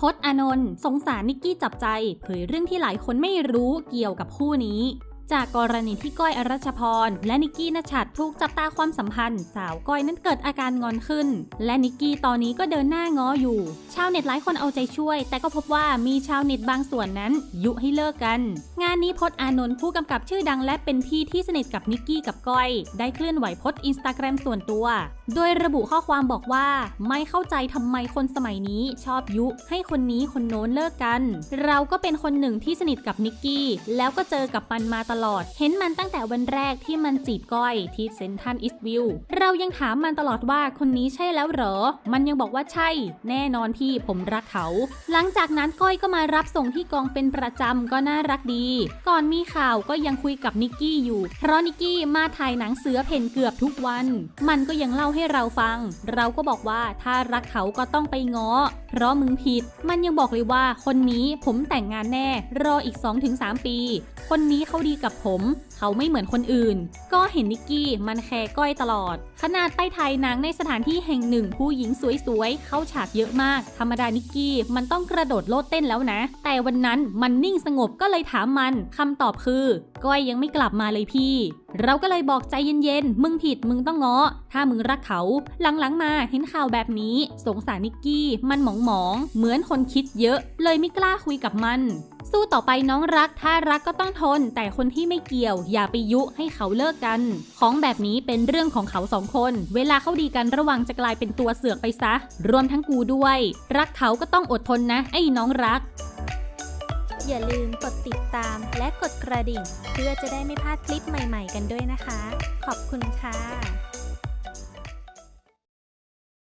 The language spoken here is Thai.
พจน์อานนท์สงสารนิกกี้จับใจ เผยเรื่องที่หลายคนไม่รู้เกี่ยวกับคู่นี้ จากกรณีที่ก้อยอรัชพร และนิกกี้นชชัดถูกจับตาความสัมพันธ์ สาวก้อยนั้นเกิดอาการงอนขึ้น และนิกกี้ตอนนี้ก็เดินหน้าง้ออยู่ ชาวเน็ตหลายคนเอาใจช่วย แต่ก็พบว่ามีชาวเน็ตบางส่วนนั้น ยุให้เลิกกัน งานนี้พจน์อานนท์ผู้กำกับชื่อดังและเป็นพี่ที่สนิทกับนิกกี้กับก้อย ได้เคลื่อนไหวพสต์อินสตาแกรมส่วนตัว โดยระบุข้อความบอกว่า ไม่เข้าใจทำไมคนสมัยนี้ชอบยุให้คนนี้คนโน้นเลิกกัน เราก็เป็นคนหนึ่งที่สนิทกับนิกกี้แล้วก็เจอกับมันมาตลอดเห็นมันตั้งแต่วันแรกที่มันจีบก้อยที่เซนทันอิสวิวเรายังถามมันตลอดว่าคนนี้ใช่แล้วเหรอ มันยังบอกว่าใช่ แน่นอนพี่ผมรักเขา หลังจากนั้นก้อยก็มารับส่งที่กองเป็นประจำก็น่ารักดี ก่อนมีข่าวก็ยังคุยกับนิกกี้อยู่ เพราะนิกกี้มาถ่ายหนังเสือเพนเกือบทุกวัน มันก็ยังเล่าให้เราฟัง เราก็บอกว่าถ้ารักเขาก็ต้องไปง้อ เพราะมึงผิด มันยังบอกเลยว่าคนนี้ผมแต่งงานแน่ รออีก 2-3 ปี คนนี้เขาดีกักับผม เขาไม่เหมือนคนอื่น ก็เห็นนิกกี้มันแคร์ก้อยตลอด ขนาดไปถ่ายหนังในสถานที่แห่งหนึ่งผู้หญิงสวยๆ เข้าฉากเยอะมาก ธรรมดานิกกี้มันต้องกระโดดโลดเต้นแล้วนะ แต่วันนั้นมันนิ่งสงบก็เลยถามมันคำตอบคือ ก้อยยังไม่กลับมาเลยพี่ เราก็เลยบอกใจเย็นๆ มึงผิดมึงต้องง้อ ถ้ามึงรักเขา หลังๆมาเห็นข่าวแบบนี้ สงสารนิกกี้ มันหมองๆ เหมือนคนคิดเยอะ เลยไม่กล้าคุยกับมัน สู้ต่อไปน้องรักถ้ารักก็ต้องทน แต่คนที่ไม่เกี่ยว อย่าไปยุให้เขาเลิกกัน ของแบบนี้เป็นเรื่องของเขาสองคน เวลาเขาดีกันระวังจะกลายเป็นตัวเสือกไปซะ รวมทั้งกูด้วย รักเขาก็ต้องอดทนนะ ไอ้น้องรัก อย่าลืมกดติดตามและกดกระดิ่ง เพื่อจะได้ไม่พลาดคลิปใหม่ ๆ กันด้วยนะคะ ขอบคุณค่ะ